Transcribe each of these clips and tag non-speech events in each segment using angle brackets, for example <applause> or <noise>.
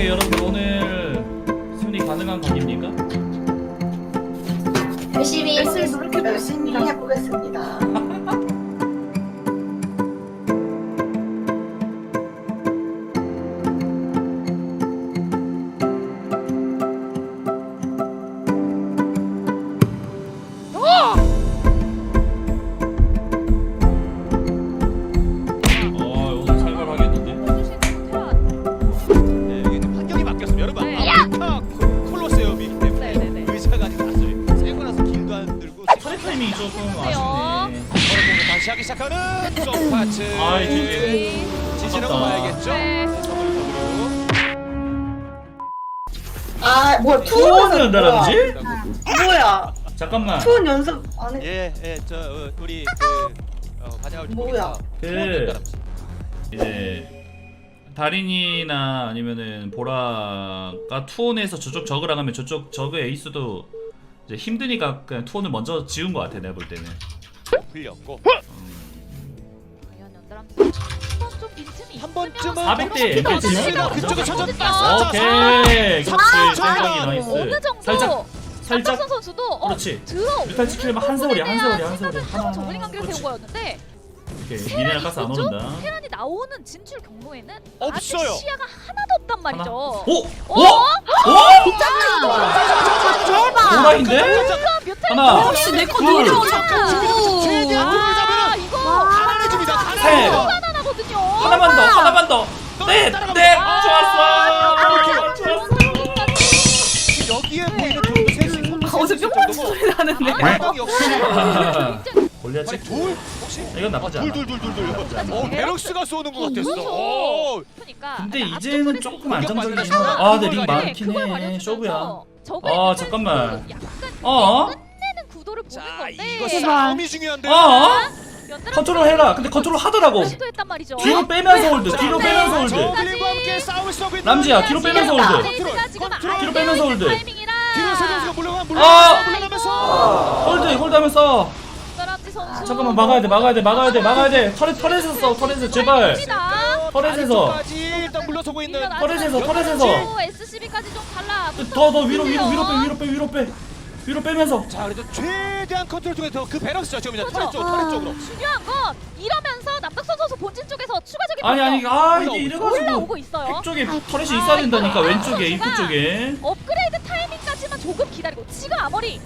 어떻게 여러분 오늘 승리 가능한 각입니까? 열심히 열심히 해보겠습니다. 노력해 열심히 해보겠습니다. 하기 시작하는 소파츠. 아이, 지지. 지지라고 아깝다. 봐야겠죠? 네. 선물 아, 뭐야, 투원? 뭐야? 잠깐만. 투혼 연습 안 해? 예, 예, 저 어, 우리 그 어, 뭐야? 그 이제 달인이나 아니면은 보라가 투혼에서 저쪽 저그랑 하면 저쪽 저그 에이스도 이제 힘드니까 그냥 투혼을 먼저 지운 것 같아 내가 볼 때는. 풀렸고 번쯤은 400대 어떻게 MPT 어떻게 는 그쪽에 땄어. 오케이. 그렇지. 아, 아, 나이스. 어느 정도 살짝 살짝 박선 선수도 어, 그렇지. 들어 뮤탈 지키려면 한 세월이야, 한 세월이야, 한 세월이야. 하나 저글링 관계를 그렇지. 세운 거였는데 오케이. 미네랄 가스 안 오른다. 테란이 나오는 진출 경로에는 없어요. 시야가 하나도 없단. 말이죠. 오! 어? 오! 오! 뮤탈 하나. 혹시 내거 둘. 노려 자꾸. 최대한 아 공을 이거 가난해집니다. 셋. 하나만 더, 하나만 더. 넷, 넷, 좋았어. 좋았어. 여기에 보이는 돈도 셋이 어제 뿅 소리 나는데. 해당 역시 골리앗 아니 찍. 둘 혹시 이건 나쁘지 않아. 둘둘둘둘둘. 어 베럭스가 쏘는 것 같았어. 그렇죠. 오. 그러니까 근데 이제는 조금 안정적이긴 하다. 아, 근데 링 많긴 해. 쇼부야. 아, 잠깐만. 그 어? 끝내는 구도를 보는 자 건데 이거 싸움이 중요한데. 어? 컨트롤 해라. 근데 컨트롤 하더라고. 시도했단 말이죠. 뒤로 빼면서 홀드. 뒤로 네. 빼면서 홀드. 저글링과 함께 싸움을 쏘고 있는 남지야, 뒤로 빼면서 홀드. 컨트롤. 안 뒤로 빼면서 있는 홀드. 뒤로 세 명수가 물러가 아! 물러가면서 물러가면서. 홀드, 홀드 하면서. 선수 잠깐만, 막아야 돼, 막아야 돼, 막아야 돼, 막아야 돼. 터렛, 터렛에서 써, 터렛에서, 제발. 터렛에서. 까지 일단 물러서고 있는 터렛에서, 터렛에서. SCB까지 좀 달라. 더, 더 위로, 위로, 위로 빼, 위로 빼, 위로 빼. 위로 빼면서. 자 그래도 최대한 컨트롤 통해서 그 베럭스죠 지금 이제 터렛 그렇죠. 쪽 터렛 쪽으로. 중요한 건 이러면서 남덕선 선수 본진 쪽에서 추가적인 아니, 아니, 아, 이게 이래가지고. 올라오고 있어요. 핵 쪽에 터렛이 있어야 된다니까, 왼쪽에, 입구 쪽에. 업그레이드 타이밍까지만 조금 기다리고 지금 아머리 이제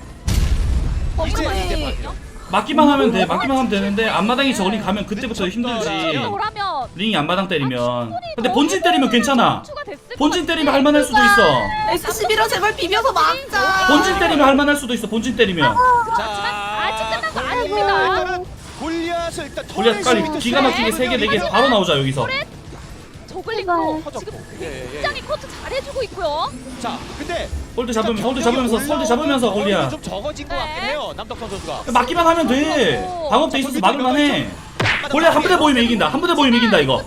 업그레이드 이제 봐요. 막기만 하면 돼, 막기만 하면 되는데, 앞마당이 저걸링 가면 그때부터 힘들지. 오라면 링이 앞마당 때리면. 근데 본진 때리면 괜찮아. 추가됐을 본진 것 때리면 할만할 수도 있어. S11로 제발 비벼서 막자. 본진 때리면 할만할 수도 있어. 본진 때리면. 아직 끝난 거 아닙니다. 일단은 골리앗을 일단 골리앗 빨리 기가 막히게 세 개, 네개 바로 나오자 여기서. 저글링도 지금 터졌고. 예, 예. 굉장히 코트 잘해주고 있고요. 자 근데 홀드 잡으면 홀드 잡으면서 홀드 잡으면서 골리야. 좀 적어진 것 같긴 네. 해요 남덕선 선수가. 막기만 하면 돼. 방업돼 있어서 막을만 해. 골리앗 한 부대 보이면 이긴다. 한 부대 보이면 이긴다 이거.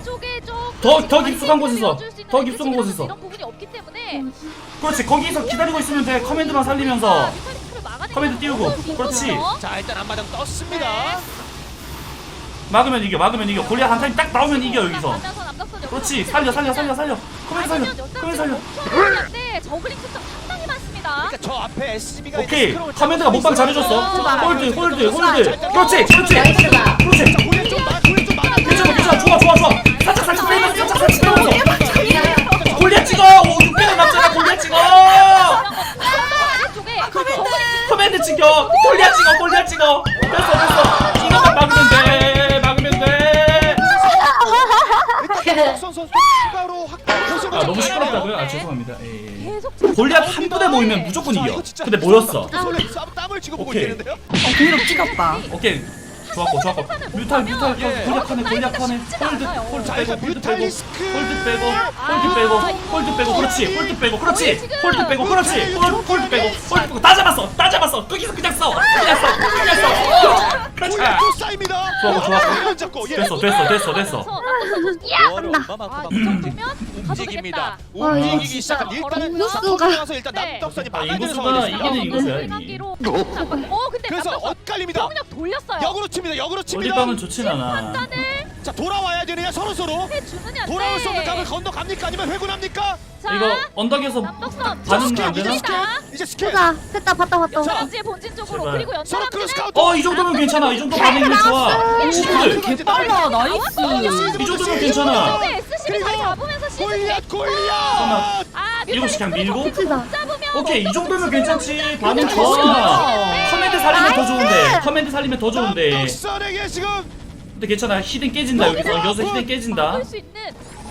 더- 더 깊숙한 곳에서. 더 깊숙한 곳에서. 이런 부분이 없기 때문에 그렇지 거기서 기다리고 있으면 돼. 커맨드만 살리면서. 막아내기 커맨드 띄우고. 그렇지. 자 일단 앞마당 떴습니다. 네. 막으면 이겨. 막으면 이겨. 골리앗 한 타임 딱 나오면 이겨 여기서. 그렇지. 살려 살려 살려 살려. 커맨드 살려. 커맨드 살려. <laughs> 저글링. 그러니까 저 앞에 SCB가 오케이. 커맨드가 몰빵 잘해줬어. 홀드 홀드 홀드. 그렇지 그렇지. 그렇지. 괜찮아 괜찮아 좋아 좋아 좋아. 살짝 살짝 빼면서 살짝 살짝 빼면서. 골리앗 찍어. 오 600원 남잖아 골리앗 찍어. 쪽에 커맨드 찍어. 골리앗 찍어 골리앗 찍어. 됐어 됐어. 이거만 막으면 돼. 막으면 돼. 아 너무 시끄럽다고요? 아 죄송합니다. 예, 예. 계속 골리앗 한 부대 모이면 무조건 이겨. 근데 모였어. 땀을 쥐고 보고 오케이. 있는데요. 어, 공이로 찍었다. 오케이. 좋았고 좋았고. 뮤탈 뮤탈 예. 골리앗하네 골리앗하네. 홀드 홀드 자 빼고 홀드 빼고. 홀드 빼고 홀드 빼고 홀드 빼고. 그렇지. 홀드 빼고 그렇지. 홀드 빼고 그렇지. 홀- 홀드 빼고. 홀드 빼고. 다 잡았어. 다 잡았어. 거기서 그냥 써. 그냥 써. 그냥 써. 그렇지. 또 쌓입니다. 골리앗 잡고. 예. 됐어 됐어 됐어. 됐어 아, 아이 정도면 움직입니다. 움직이기 시작한 일단은 인구수가- 인구수가 일단 네. 남덕선이 아, 막아내는 인구수가. 이기는 인구수야 이미 하기로 어 근데 그래서 엇갈립니다. 돌렸어요. 역으로 칩니다. 역으로 칩니다. 골리빵은 좋진 않아 판단을 자 돌아와야 되느냐 서로 서로? 돌아올 수 없는 값을 건너갑니까? 아니면 회군합니까? 자 이거 언덕에서 반응 안 되나? 스킬 이제 스킬 됐다 됐다 봤다 봤다. 연사람지의 본진 쪽으로 제발. 그리고 서로 연사람지는 크로스 카운트 어이 정도면 괜찮아. 이 정도 반응이면 좋아. 친구들. 개 빨라 나이스. 이 정도면 괜찮아. SCB 잡으면서 시즌 골리앗 골리앗. 아 일곱 시 그냥 밀고? 잡으면 오케이 이 정도면 괜찮지. 반응 좋아. 커맨드 살리면 더 좋은데 커맨드 살리면 더 좋은데. 남덕선에게 지금 근데 괜찮아. 히든 깨진다 여기서 여기서 히든 깨진다. 막을 수 있는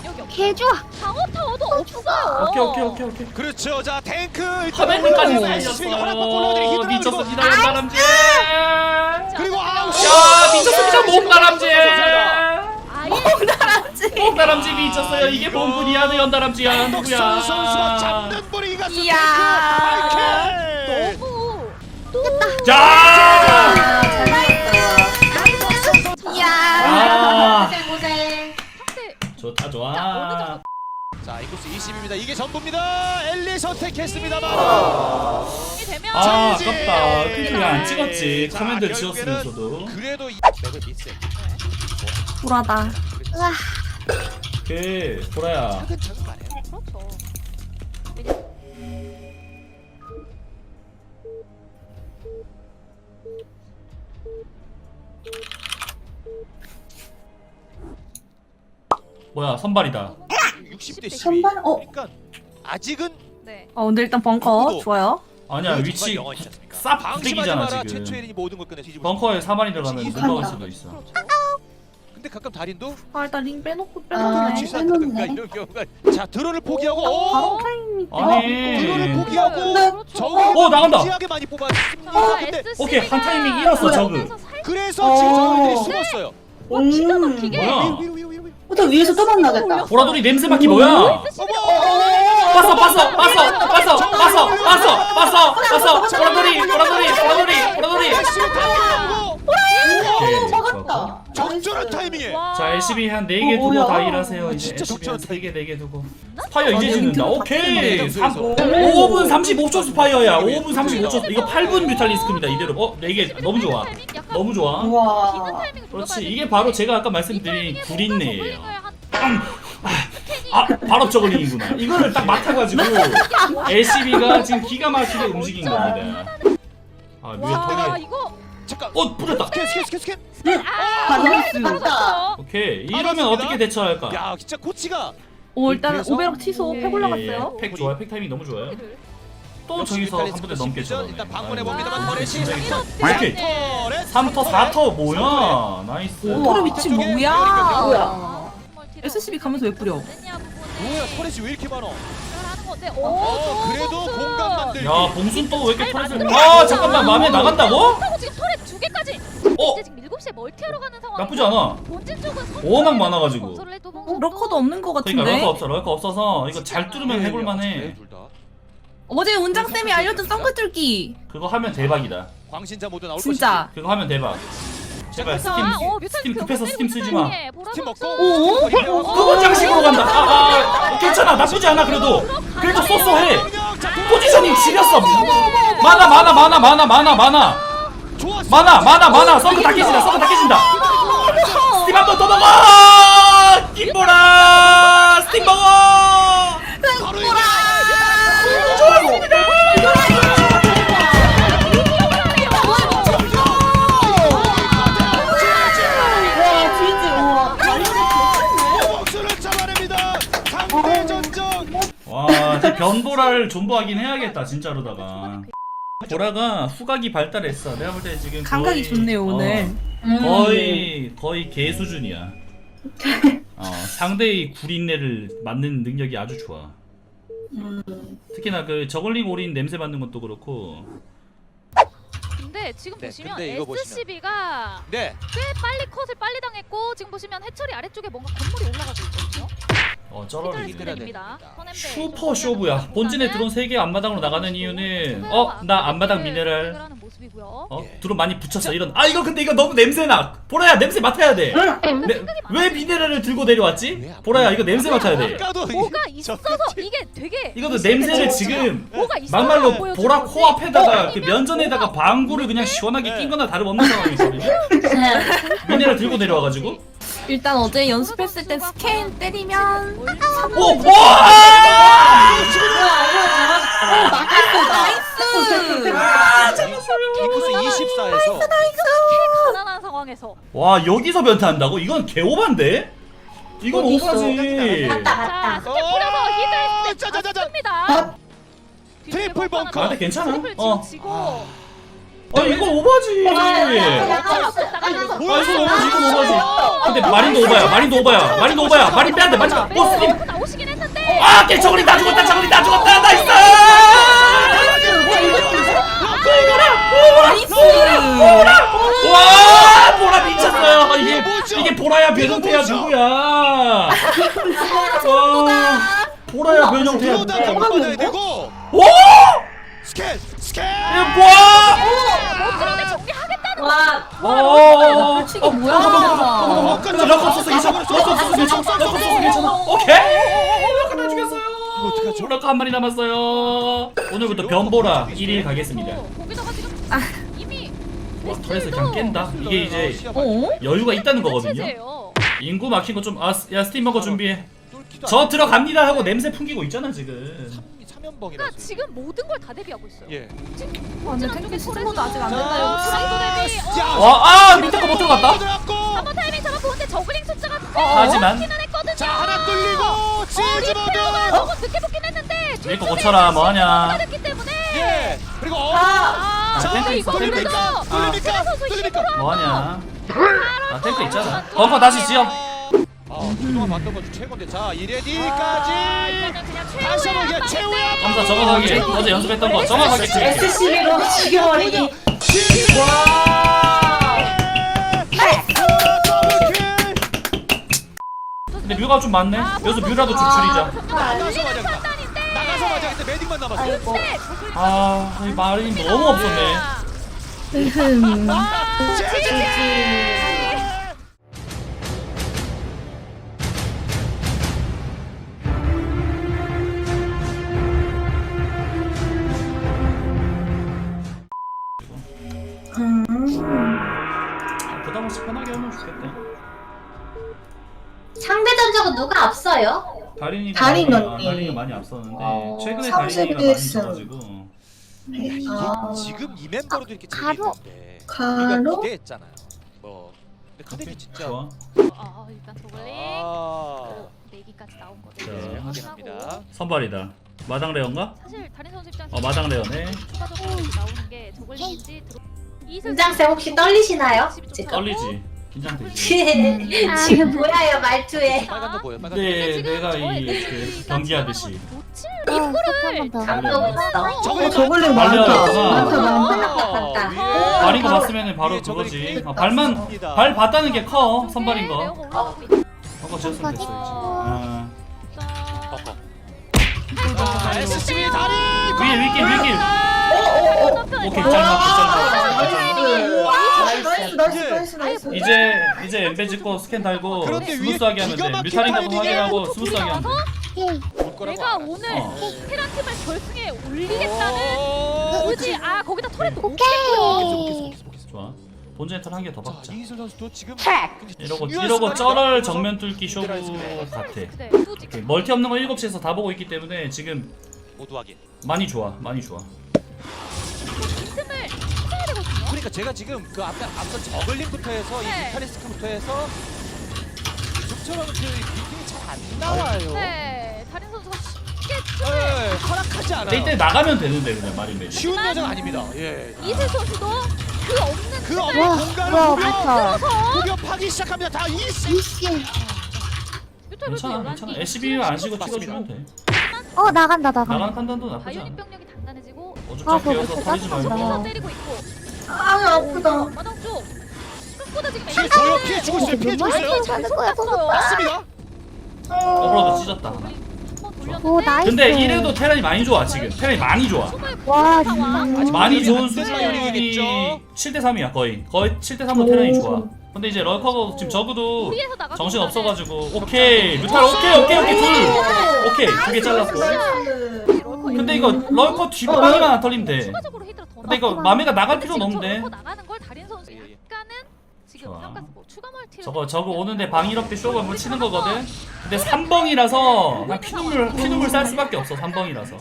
여기 없개 좋아 방어 타워도 없어요 오케이 오케이 오케이 오케이. 그렇죠. 자 탱크 하나 바꿔 살렸어요. 미쳤어. 기다려 다람쥐 그리고 아우 야 미쳤어 미쳤어. 몸다람쥐 아예 몸다람쥐 미쳤어요. 이게 뭔분이야 너 연다람쥐야 누구야? 잡는 이야. 너무 또 자 아, 고생 좋다 좋아. 자 이코스 20입니다. 이게 전부입니다. 엘리 선택했습니다만. 되면 아. 아깝다. 근데 왜안 찍었지. 자, 커맨드 결국에는 지었으면서도. 그래도 이 맥을 미스 불하다. 그 보라야. 차근차근 가네요. 그렇죠 뭐야 선발이다 60대 12 선발? 어. 그러니까 아직은 네 어 근데 일단 벙커 좋아요. 아니야 그 위치 정말 영원이지 않습니까? 쌉 방심하지 부대기잖아 마라 지금 최초일이 모든 걸 끝내 뒤집어 벙커에 사만이 들어가면 못. 막을 수도 있어 그렇죠 근데 가끔 달인도 아 일단 링 빼놓고 아. 취소한다든가 빼놓네. 이런 경우가 자 드론을 포기하고 오! 바로 타이밍 때. 드론을 아니 포기하고 그렇죠. 저거 어, 나간다. 지하게 많이 뽑았습니다 자, 근데 오케이, 한 타이밍 잃었어, 저그. 그래서 지금 어. 저희들이 숨었어요 와 기가 음. 막히게 뭐야? 위로 위로 위로 어, 저 위에서 또 만나겠다. 보라돌이 냄새 맡기 뭐야 봤어 봤어 봤어 봤어 봤어 봤어 봤어 봤어 보라돌이 보라돌이 보라돌이 보라돌이 먹었다. 적절한 타이밍에 자 LCB 한 4개 어, 두고? 다 일하세요 이제 진짜 LCB 한 적절한 3개 4개 두고 스파이어 이제 아, 짓는다 오케이 등 3, 오. 5분 35초 스파이어야 5분 35초 이거 8분 뮤탈리스크입니다 이대로 어? 4개 너무 좋아 너무 좋아. 우와. 그렇지. 이게 바로 제가 아까 말씀드린 구린내예요. 아 발업 저글링이구나. <laughs> 이거를 딱 맡아가지고 LCB가 지금 기가 막히게 움직인 겁니다. 아 뮤에 와 털리 이거 잠깐. 어 뿌렸다. 스캔 스캔 스캔 스캔. 아 나이스. 맞다 오케이. 이러면 알았습니다. 어떻게 대처할까 야? 진짜 코치가 오 일단? 오베럭 취소. 팩 올라갔어요. 예, 팩 좋아요. 팩 타이밍 너무 좋아요 또 저기서 한 넘게 시즌 쳐 일단 방문해 봅니다만 아, 진짜. 이렇게 터렛 3터 4터 뭐야 나이스. 그럼 미친 뭐야? 뭐야? SCB 가면서 왜 뿌려? 뭐야 터렛이 왜 이렇게 많아 어 그래도 공간 만들기 야 봉순 또 왜 이렇게 터렛을 아 잠깐만 마음에 나간다고? 하고 지금 터렛 두 개까지 어? 이제 지금 7시에 멀티하러 가는 상황 나쁘지 않아 본진 쪽은 워낙 많아가지고. 봉선도 러커도 없는 것 그러니까 같은데. 럴거 없어 럴거 없어서 이거 잘 뚫으면 해볼만해 둘 다. 어제 운장 쌤이 알려준 썬크 뚫기. 그거 하면 대박이다. 광신자 모드 나올 진짜. 그거 하면 대박. 제발 스팀 자, 어, 스팀 그 급해서 스팀 쓰지 마. 스팀. 먹고? 오? 두번 장식으로 간다. 아, 아 괜찮아. 나쁘지 않아 그래도. 그래도 쏘쏘해. 포지셔닝 지렸어. 많아 많아 많아 많아 많아 많아. 많아 많아 많아. 서브 다 깨진다 서브 다 깨진다. 스팀 한 번 더 먹어! 김보라 스팀 먹어! 바로. 우 와. 제 변보라를 존버하긴 해야겠다, 진짜로다가. 보라가 후각이 발달했어. 내가 볼 때 지금 감각이 거의- 좋네요 오늘. 음. 어, 거의 거의 개 수준이야. 어, 상대의 구린내를 맡는 능력이 아주 좋아. 음. 특히나 그 저글링 오린 냄새 맡는 것도 그렇고. 근데 지금 네, 보시면 근데 이거 보시면. SCB가 네 꽤 빨리 컷을 빨리 당했고 지금 보시면 해철이 아래쪽에 뭔가 건물이 올라가고 있거든요. 어, 쩌러리. 힘들어야 스크랩입니다. 슈퍼 쇼부야. 본진에 드론 3개 앞마당으로 나가는 이유는 어, 나 앞마당 미네랄. 어, 드론 많이 붙였어. 이런. 아, 이거 근데 이거 너무 냄새나. 보라야, 냄새 맡아야 돼. 네, 왜 미네랄을 들고 내려왔지? 보라야, 이거 냄새 맡아야 돼. 뭐가 이- 있어서 이게 되게 이거도 냄새를 지금 뭐가 있어서 막말로 보여주는 보라 거지. 코앞에다가 그 면전에다가 방구를 그냥 시원하게 낀 거나 다름없는 상황이거든요. 미네랄 들고 내려와가지고 일단 어제 연습했을 때 스캔 때리면 오! 와! 어, 나갔어. 나이스! 디쿠스 24에서 가난한 상황에서 와 여기서 변태한다고? 이건 개오반데? 이건 있어? 오바지 갔다 자. 스텝 뿌려서 짜자자자. 잡습니다. 트리플 벙커. 아, 근데 괜찮아. 트리플 어. 지고 아 이건 오바지 아. 이건 오바지 이건 오바지 근데 마린도 오바야 마린도 오바야 마린도 오바야 마린 빼야돼 맞지 마 어, 나오시긴 했는데 아, 걔 저거리 다 죽었다, 저거리 다 죽었다, 나이스! 나이스! 와, 보라 미쳤어요. 이게? 이게 보라야 변형태야 뭐죠? 누구야? 와, 보라야 변형태야. 들어오다 누구야? 못 받아야 되고 오, 스캔. 이거 뭐야? 못 들어내 정리하겠다는 와. 어, 벌칙이 뭐야? 어, 근데 럭커 없었어, 괜찮아. 럭커 없었어, 괜찮아. 럭커 없었어, 괜찮아. 오케이. 럭커 다 죽였어요. 어떡하죠? 럭커 한 마리 남았어요. 오늘부터 변보라 1일 가겠습니다. 거기다가 지금 이미 와, 털에서 그냥 깬다. 이게 이제 어? 여유가 있다는 거거든요. 체제예요. 인구 막힌 거 좀, 아, 야, 스팀 먹어 준비해. 저안 들어갑니다 하고 냄새 풍기고 있잖아, 지금. 그러니까 지금 모든 걸 다 대비하고 있어요. 예. 완전 탱크 시즌모드 아직 안 됐나요? 대비. 어, 자, 와, 아, 밑에 거 못 들어갔다? 들어갔고. 한번 타이밍 잡아보는데 저글링 숫자가 하지만 기는 했거든요. 자 하나 뚫리고 치즈 모드. 너무 늦게 붙긴 했는데 이거 고쳐라, 뭐하냐. 됐기 때문에 예. 그리고 어. 아, 자, 탱크 뚫립니까? 선수 뚫립니까? 힘으로 뭐하냐. 아, 탱크 있잖아. 벙커 다시 지어. 아, 그동안 봤던 것 중 최고인데 자 아, 이레디까지. 그냥 다시 한번 한 이게 최후의 방인데. 검사 정확하게, 어제 연습했던 거 정확하게 지을게. SCB로 죽여버리기. 근데 뮤가 좀 많네. 여기서 뮤라도 좀 줄이자. 나가서 맞아. 나가서 맞아. 근데 메딕만 남았어. 아이고. 아, 이 말이 너무 없었네. 부담 다린이가 다린 많이, 언니. 다린이가 많이 앞섰는데 어, 최근에 다린이가 많이 일승. 져가지고 이게 아. 지금 이 멤버로도 이렇게 가로? 재밌는데 가로? 우리가 기대했잖아요. 뭐 근데 카드기 진짜 좋아. 아, 일단 저글링 아. 내기까지 나온 자, 거죠. 확인합니다. 선발이다. 마당 레어인가? 사실 다른 선수 입장에서 어 마당 레어네. 추가적으로 나오는 게 들어. 이 팀장쌤 혹시 떨리시나요? 떨리지. 긴장되지. 지금 보여요 말투에. 빨간 거 보여. 빨간 근데 내가 이그 경기하듯이 감동 있어. 저글링 저글링 말려야 많다. 되구나. 많다. 거. 거 봤으면은 바로 그거지. 어, 발만. 발 봤다는 게 커. 선발인 네, 거. 그거 지었으면 됐어 이제. 아. 어허. 아, 다리. 위에 위길 위길. 오케이 짤막 짤막. 나이스, 나이스, 나이스, 나이스. 이제 이제 엠베 짓고 스캔 달고 그런데 위에 스무스하게 하면 기가 돼. 막힌 뮤타린 거 타이밍에 확인하고 스무스하게 하면 돼. 올 거라고 내가 알았어. 오늘 어. 테란 팀을 결승에 올리겠다는 오, 의지. 아 거기다 터렛도 못 오케이. 좋아. 본전에 턴한 개더 자, 박자. 이희슬 선수도 지금 이러고 중요한 이러고 순간이다. 쩔을 정면 뚫기 쇼부 네. 같아. 네, 또 오케이, 지금 멀티 없는 거 7시에서 다 보고 있기 때문에 지금 모두 확인. 많이 좋아. 많이 좋아. 틈을 찾아야 되거든요. 그러니까 제가 지금 그 앞에 앞선 저글링부터 해서 이 네. 미타리스크부터 해서 좀처럼 그 미팅이 잘 안 나와요. 네, 다른 선수가 쉽게 네, 허락하지 않아요. 이때 나가면 되는데 그냥 말인 매지. 쉬운 여정 아닙니다. 예. 이슬 선수도 그 없는 그 틈을 와, 공간을 와, 공격, 부터. 공격하기 시작합니다. 다 이씨. 이씨. 뮤탈 괜찮아, 괜찮아. SBU 안 쉬고 찍어주면 돼. 어, 나간다, 나간다. 나가는 판단도 나쁘지 바이오닉 않아. 병력이 단단해지고 아, 어줍잖게 그거 여서 진짜 버리지 말고. 계속 때리고 있고 아 아프다. 마당 쪽 끝보다 지금 피해 줘요. 피해 주고 있어요. 피해 주고 있어요. 거야, 어 맞습니다. 어그로도 찢었다. 하나. 오, 나이스. 근데 이래도 테란이 많이 좋아 지금. 테란이 많이 좋아. 와. 진짜. 많이 좋은 안 되는 수준이 요령이겠죠? 7대 3이야 거의. 거의 7대 3로 테란이 좋아. 근데 이제 럴커가 지금 적어도 정신 없어가지고 오케이 뮤탈 오케이 오케이 오케이 둘 오케이 두 개 잘랐고. 근데 이거 럴커 뒷방이만 안 털리면 돼. 추가적으로 히드라 더 근데 이거. 맘에가 나갈 필요는 없는데. 나가는 걸 다린 선수 예, 예. 약간은 지금 좋아. 삼가스 뭐 추가 멀티 저거 저거 오는데 방일업 때 쇼가 한번 치는 거거든. 근데 3벙이라서 난 피눈물 피눈물 쌀 수밖에 없어 3벙이라서.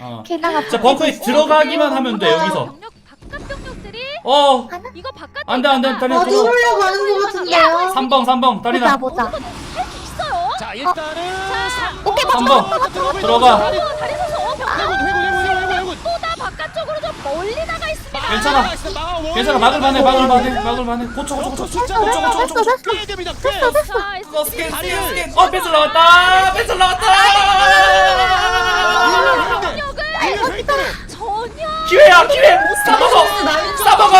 어. 게다가 자 벙커에 들어가기만 하면 돼 여기서. 병력 바깥 병력들이 어 이거 바깥에 안돼 안돼 있다가 다리 어 들어. 들어오려고 하는 것 같은데요 3벙 3벙 보자 다리나. 보자. 있어요. 자 일단은 오케이 한 맞춰. 번. 들어가. 서서 어, 병력 해군 해군 해군 해군 해군 보다 바깥쪽으로 좀 멀리 나가 있습니다. 괜찮아. 괜찮아 막을 만해 막을 만해 막을 만해. 고쳐 고쳐 고쳐. 고쳐 고쳐 고쳐 고쳐. 꽤 됩니다 꽤 자, 어 스캔 스캔 스캔. 어 뺏을 나왔다. 뺏을 나왔다. 병력을 전혀 기회야 기회. 싸먹어. 와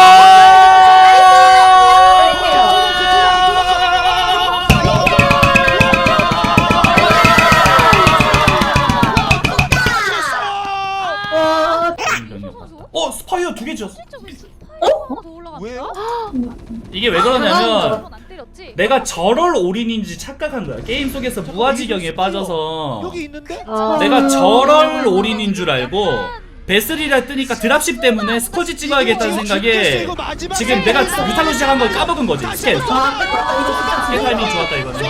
이게 왜 그러냐면 안 때렸지. 내가 저럴 올인인지 착각한 거야. 게임 속에서 무아지경에 빠져서 여기 있는데? 어. 내가 저럴 올인인 줄 알고 베슬이라 뜨니까 드랍십 때문에 스코지 찍어야겠다는 생각에 지금 내가 무탈로 시작한 걸 까먹은 거지. 스캔. 스캔 타이밍 좋았다 이거는. 그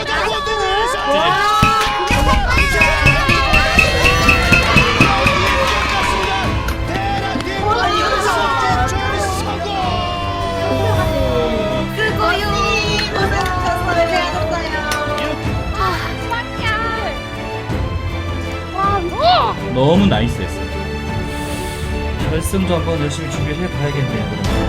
너무 나이스했어. 결승도 한번 열심히 준비를 해봐야겠네요. 그럼.